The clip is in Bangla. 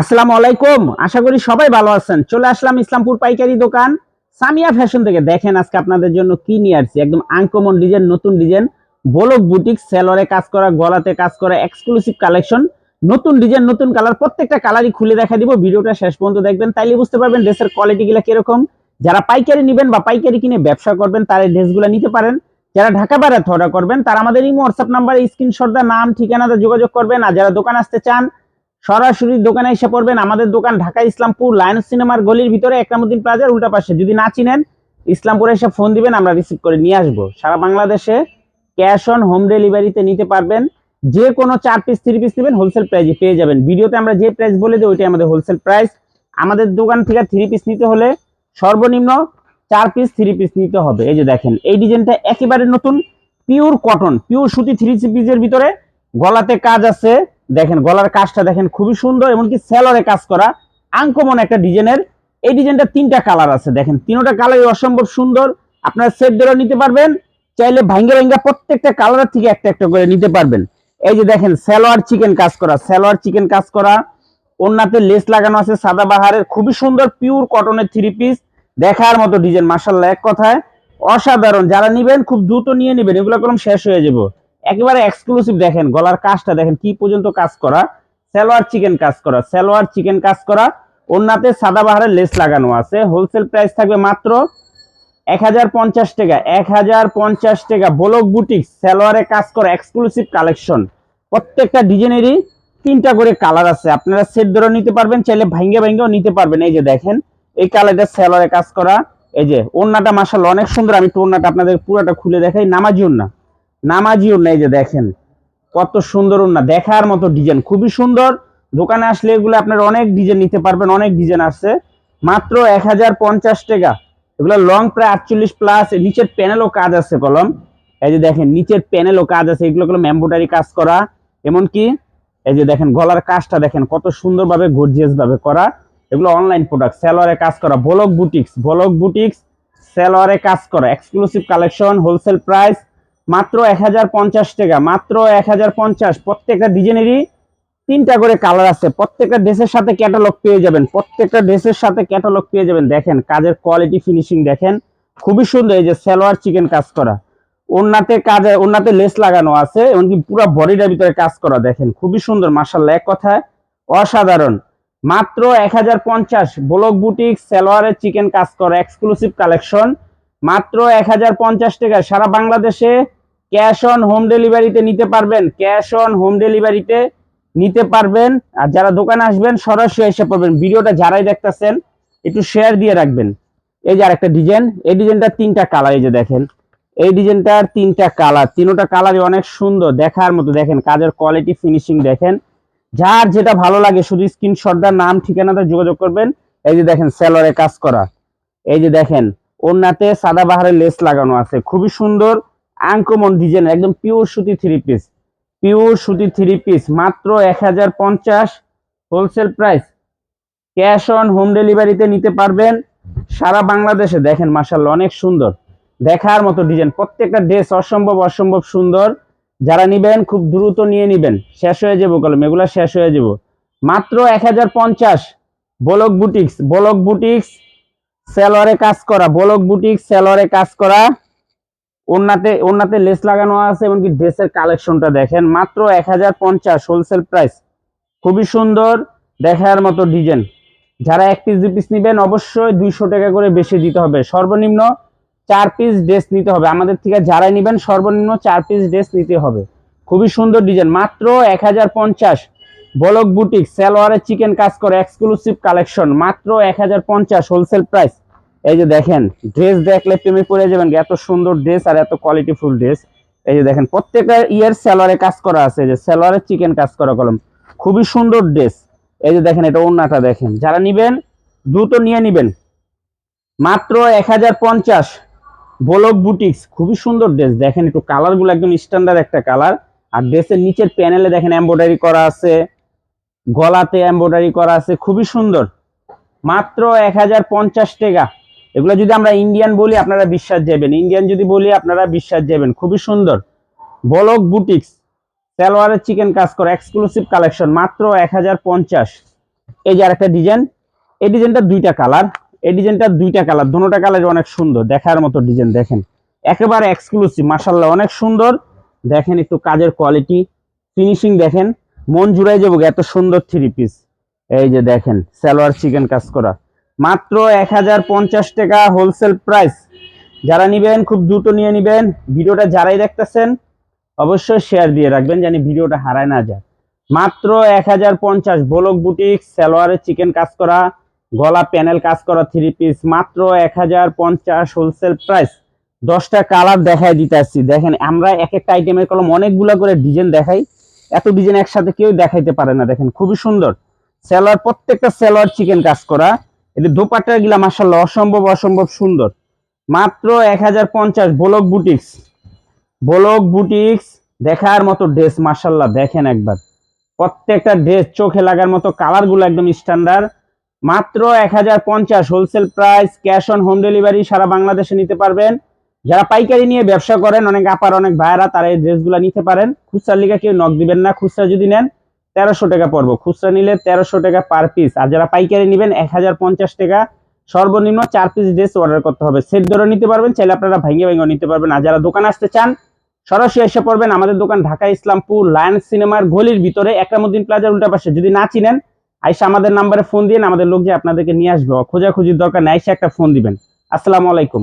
আসসালামু আলাইকুম। আশা করি সবাই ভালো আছেন। চলে আসলাম ইসলামপুর পাইকারি দোকান। সামিয়া ফ্যাশন থেকে দেখেন আজকে আপনাদের জন্য কি নিয়ে আসছি। একদম আনকমন ডিজাইন, নতুন ডিজাইন। বলক বুটিক, সেলরে কাজ করা, গলাতে কাজ করা এক্সক্লুসিভ কালেকশন নতুন ডিজাইন, নতুন কালার প্রত্যেকটা কালারই খুলে দেখা দিব। ভিডিওটা শেষ পর্যন্ত দেখবেন, তাইলে বুঝতে পারবেন ড্রেসের কোয়ালিটি গুলা কীরকম। যারা পাইকারি নেবেন বা পাইকারি কিনে ব্যবসা করবেন, তারা ড্রেসগুলো নিতে পারেন। যারা ঢাকা বাইরে অর্ডার করবেন, তারা আমাদের এই হোয়াটসঅ্যাপ নাম্বারে স্ক্রিনশট দা নাম ঠিকানাতে যোগাযোগ করবেন। আর যারা দোকান আসতে চান সরাসরি দোকানে এসে পড়বেন আমাদের দোকান ঢাকা ইসলামপুর লায়ন্স সিনেমার গলির ভিতরে একরামুদ্দিন প্লাজার উল্টা পাশে। যদি না চিনেন, ইসলামপুরে এসে ফোন দিবেন, আমরা রিসিভ করে নিয়ে আসব। সারা বাংলাদেশে ক্যাশ অন হোম ডেলিভারিতে নিতে পারবেন। যে কোনো চার পিস থ্রি পিস নেবেন হোলসেল প্রাইজে পেয়ে যাবেন। ভিডিওতে আমরা যে প্রাইস বলে দিই ওইটাই আমাদের হোলসেল প্রাইস আমাদের দোকান থেকে থ্রি পিস নিতে হলে সর্বনিম্ন চার পিস থ্রি পিস নিতে হবে। এই যে দেখেন, এই ডিজাইনটা একেবারে নতুন পিওর কটন পিওর সুতি থ্রি পিসের ভিতরে। গলাতে কাজ আছে দেখেন, গলার কাজটা দেখেন খুবই সুন্দর, এমনকি সেলরে কাজ করা আনকমন একটা ডিজাইনের। এই ডিজাইনটা তিনটা কালার আছে, দেখেন। তিনটা কালারই অসম্ভব সুন্দর। আপনারা সেট ধরে নিতে পারবেন, চাইলে ভাঙ্গে ভাঙ্গা প্রত্যেকটা কালারের থেকে একটা একটা করে নিতে পারবেন। এই যে দেখেন, সালোয়ার চিকেন কাজ করা, সালোয়ার চিকেন কাজ করা। ওন্নাতে লেস লাগানো আছে সাদা বাহারের, খুবই সুন্দর পিওর কটনের থ্রি পিস দেখার মতো ডিজাইন মাসাল্লাহ এক কথায়। অসাধারণ, যারা নিবেন, খুব দ্রুত নিয়ে নেবেন, এগুলো কলম শেষ হয়ে যাব। একেবারে এক্সক্লুসিভ দেখেন, গলার কাজটা দেখেন, কি পর্যন্ত কাজ করা? সালোয়ার চিকেন কাজ করা, সালোয়ার চিকেন কাজ করা। ওন্নাতে সাদা বাহারের লেস লাগানো আছে হোলসেল প্রাইস থাকবে মাত্র এক হাজার পঞ্চাশ টাকা, এক হাজার পঞ্চাশ টাকা। বলক বুটিক সালোয়ারে কাজ করা এক্সক্লুসিভ কালেকশন প্রত্যেকটা ডিজাইনেরই তিনটা করে কালার আছে। আপনারা সেট ধরে নিতে পারবেন, চাইলে ভাঙ্গে ভাঙ্গেও নিতে পারবেন। এই যে দেখেন, এই কালারটা সালোয়ারে কাজ করা। এই যে ওন্নাটা মাসাল অনেক সুন্দর। আমি একটু ওন্নাটা আপনাদের পুরোটা খুলে দেখাই। নামাজি ওন্না নামাজি ওন্না এই যে দেখেন, কত সুন্দর ওন্না দেখার মতো ডিজাইন খুবই সুন্দর। দোকানে আসলে এগুলো আপনার অনেক ডিজাইন নিতে পারবেন, অনেক ডিজাইন আছে। মাত্র এক হাজার পঞ্চাশ টাকা। এগুলো লং প্রায় আটচল্লিশ প্লাস নিচের প্যানেলও কাজ আছে কলম। এই যে দেখেন, নিচের প্যানেলও কাজ আছে, এগুলো কলম এম্বোটারি কাজ করা। এমনকি, এই যে দেখেন, গলার কাজটা দেখেন, কত সুন্দরভাবে ভাবে করা। এগুলো অনলাইন প্রোডাক্ট সেলোয়ারে কাজ করা। বলক বুটিক্স বলক বুটিক্স সেলোয়ারে কাজ করা। এক্সক্লুসিভ কালেকশন হোলসেল প্রাইস মাত্র এক হাজার পঞ্চাশ টাকা, মাত্র এক হাজার পঞ্চাশ। প্রত্যেকটা ডিজাইনেরই তিনটা করে কালার আছে। প্রত্যেকটা ড্রেসের সাথে ক্যাটালগ পেয়ে যাবেন। প্রত্যেকটা ড্রেসের সাথে ক্যাটালগ পেয়ে যাবেন। দেখেন, কাজের কোয়ালিটি ফিনিশিং দেখেন। খুবই সুন্দর, এই যে সালোয়ার চিকেন কাজ করা। ওনাতে কাজে ওনাতে লেস লাগানো আছে, এমনকি পুরো বডিটার ভিতরে কাজ করা। দেখেন, খুবই সুন্দর মার্শাল্লাহ এক কথায় অসাধারণ। মাত্র এক হাজার পঞ্চাশ। ব্লক বুটিক, সালোয়ারের চিকেন কাজ করা এক্সক্লুসিভ কালেকশন মাত্র এক হাজার পঞ্চাশ টাকা সারা বাংলাদেশে ক্যাশ অন হোম ডেলিভারিতে নিতে পারবেন, ক্যাশ অন হোম ডেলিভারিতে নিতে পারবেন। আর যারা দোকানে আসবেন, সরাসরি এসে পড়বেন। ভিডিওটা যারাই দেখতেছেন, একটু শেয়ার দিয়ে রাখবেন। এই যে আরেকটা ডিজাইন, এই ডিজাইনটা তিনটা কালার এই যে দেখেন। এই ডিজাইনটার তিনটা কালার তিনটা কালারই অনেক সুন্দর, দেখার মতো। দেখেন, কাজের কোয়ালিটি ফিনিশিং দেখেন। যার যেটা ভালো লাগে, শুধু স্ক্রিনশট দা নাম, ঠিকানাতে যোগাযোগ করবেন। এই যে দেখেন, সেলরে কাজ করা। এই যে দেখেন ওনাতে সাদা বাহারের লেস লাগানো আছে। খুবই সুন্দর আনকমন ডিজাইন, একদম পিওর সুতি থ্রি পিস পিওর সুতি থ্রি পিস মাত্র এক হাজার পঞ্চাশ wholesale price cash on home ডেলিভারিতে নিতে পারবেন সারা বাংলাদেশে। দেখেন মাসাল্লাহ অনেক সুন্দর। দেখার মতো ডিজাইন প্রত্যেকটা ড্রেস অসম্ভব অসম্ভব সুন্দর। যারা নিবেন, খুব দ্রুত নিয়ে নিবেন। শেষ হয়ে যাব কলম, এগুলা শেষ হয়ে যাব। মাত্র এক হাজার পঞ্চাশ বলক বুটিক্স বলক বুটিক্স সেলরে কাজ করা, বলক বুটিক্স সেলরে কাজ করা। ওনাতে ওনাতে লেস লাগানো আছে, এমনকি ড্রেসের কালেকশনটা দেখেন। মাত্র এক হাজার পঞ্চাশ হোলসেল প্রাইস খুবই সুন্দর দেখার মতো ডিজাইন যারা এক পিস দু পিস নেবেন, অবশ্যই দুইশো টাকা করে বেশি দিতে হবে। সর্বনিম্ন চার পিস ড্রেস নিতে হবে। আমাদের থেকে যারাই নেবেন, সর্বনিম্ন চার পিস ড্রেস নিতে হবে। খুবই সুন্দর ডিজাইন মাত্র এক হাজার পঞ্চাশ। বলক বুটিক, সালোয়ারের চিকেন কাজ করে এক্সক্লুসিভ কালেকশন মাত্র এক হাজার পঞ্চাশ হোলসেল প্রাইস এই যে দেখেন ড্রেস দেখলে প্রেমে পড়ে যাবেন, এত সুন্দর ড্রেস আর এত কোয়ালিটি ফুল ড্রেস এই যে দেখেন, প্রত্যেকটা ইয়ার সালোয়ারে কাজ করা আছে যে সালোয়ারের চিকেন কাজ করা কলম। খুবই সুন্দর ড্রেস এই যে দেখেন, এটা ওন্নাটা দেখেন। যারা নিবেন, দ্রুত নিয়ে নিবেন। মাত্র এক হাজার পঞ্চাশ বলক বুটিক্স খুবই সুন্দর ড্রেস দেখেন, একটু কালারগুলো একদম স্ট্যান্ডার্ড একটা কালার আর ড্রেসের নিচের প্যানেলে দেখেন এমব্রয়ডারি করা আছে। গলাতে এমব্রয়ডারি করা আছে, খুবই সুন্দর। মাত্র এক হাজার পঞ্চাশ টাকা। এগুলো যদি আমরা ইন্ডিয়ান বলি, আপনারা বিশ্বাস যাবেন। ইন্ডিয়ান যদি বলি, আপনারা বিশ্বাস যাবেন। খুবই সুন্দর। বলক বুটিক্স, সালোয়ারের চিকেন কাজ করা এক্সক্লুসিভ কালেকশন মাত্র এক হাজার পঞ্চাশ। এই যে আরেকটা ডিজাইন এই ডিজাইনটা দুইটা কালার এই ডিজাইনটা দুইটা কালার দুটোটা কালার অনেক সুন্দর। দেখার মতো ডিজাইন দেখেন। একেবারে এক্সক্লুসিভ মাসাল্লাহ অনেক সুন্দর। দেখেন একটু কাজের কোয়ালিটি ফিনিশিং দেখেন, মন জুড়াই যাব এত সুন্দর থ্রি পিস এই যে দেখেন, সালোয়ার চিকেন কাজ করা। মাত্র এক হাজার পঞ্চাশ টাকা হোলসেল প্রাইস যারা নিবেন, খুব দ্রুত নিয়ে নিবেন। ভিডিওটা যারাই দেখতেছেন, অবশ্যই শেয়ার দিয়ে রাখবেন জানি ভিডিওটা হারায় না যায়। মাত্র এক হাজার পঞ্চাশ ব্লক বুটিক, সালোয়ারে চিকেন কাজ করা, গলা প্যানেল কাজ করা থ্রি পিস মাত্র এক হাজার পঞ্চাশ হোলসেল প্রাইস দশটা কালার দেখাই দিতে আসছি দেখেন, আমরা এক একটা আইটেমের কলম অনেকগুলো করে ডিজাইন দেখাই। এত ডিজাইন একসাথে কেউ দেখাইতে পারে না। দেখেন, খুবই সুন্দর। সালোয়ার, প্রত্যেকটা সালোয়ার চিকেন কাজ করা। এটা দোপাট্টা গিলা মাসাল্লাহ অসম্ভব অসম্ভব সুন্দর। মাত্র এক হাজার পঞ্চাশ ব্লক বুটিক্স। বোলক বুটিক্স দেখার মতো ড্রেস মাসাল্লাহ দেখেন একবার। প্রত্যেকটা ড্রেস চোখে লাগার মতো কালারগুলো একদম স্ট্যান্ডার্ড। মাত্র এক হাজার পঞ্চাশ wholesale price, cash on home delivery সারা বাংলাদেশে নিতে পারবেন। যারা পাইকারি নিয়ে ব্যবসা করেন, অনেক আপার, অনেক ভাইয়েরা, তারা এই ড্রেসগুলো নিতে পারেন। খুচরার লিগে কেউ নক দিবেন না, খুচরা যদি নেন তেরোশো টাকা পড়ব খুচরা নিলে তেরোশো টাকা পার পিস আর যারা পাইকারি নেবেন, এক হাজার পঞ্চাশ টাকা। সর্বনিম্ন চার পিস ড্রেস অর্ডার করতে হবে। সেট ধরে নিতে পারবেন, চাইলে আপনারা ভাঙ্গে ভাঙ্গে নিতে পারবেন। আর যারা দোকান আসতে চান, সরাসরি এসে পড়বেন আমাদের দোকান ঢাকা ইসলামপুর লায়ন্স সিনেমার গলির ভিতরে, একরামুদ্দিন প্লাজার উল্টা পাশে। যদি না চিনেন, আইসা আমাদের নাম্বারে ফোন দিন আমাদের লোক যে আপনাদেরকে নিয়ে আসবে খোঁজাখুঁজির দরকার নেই, আইসা একটা ফোন দিবেন। আসসালামু আলাইকুম।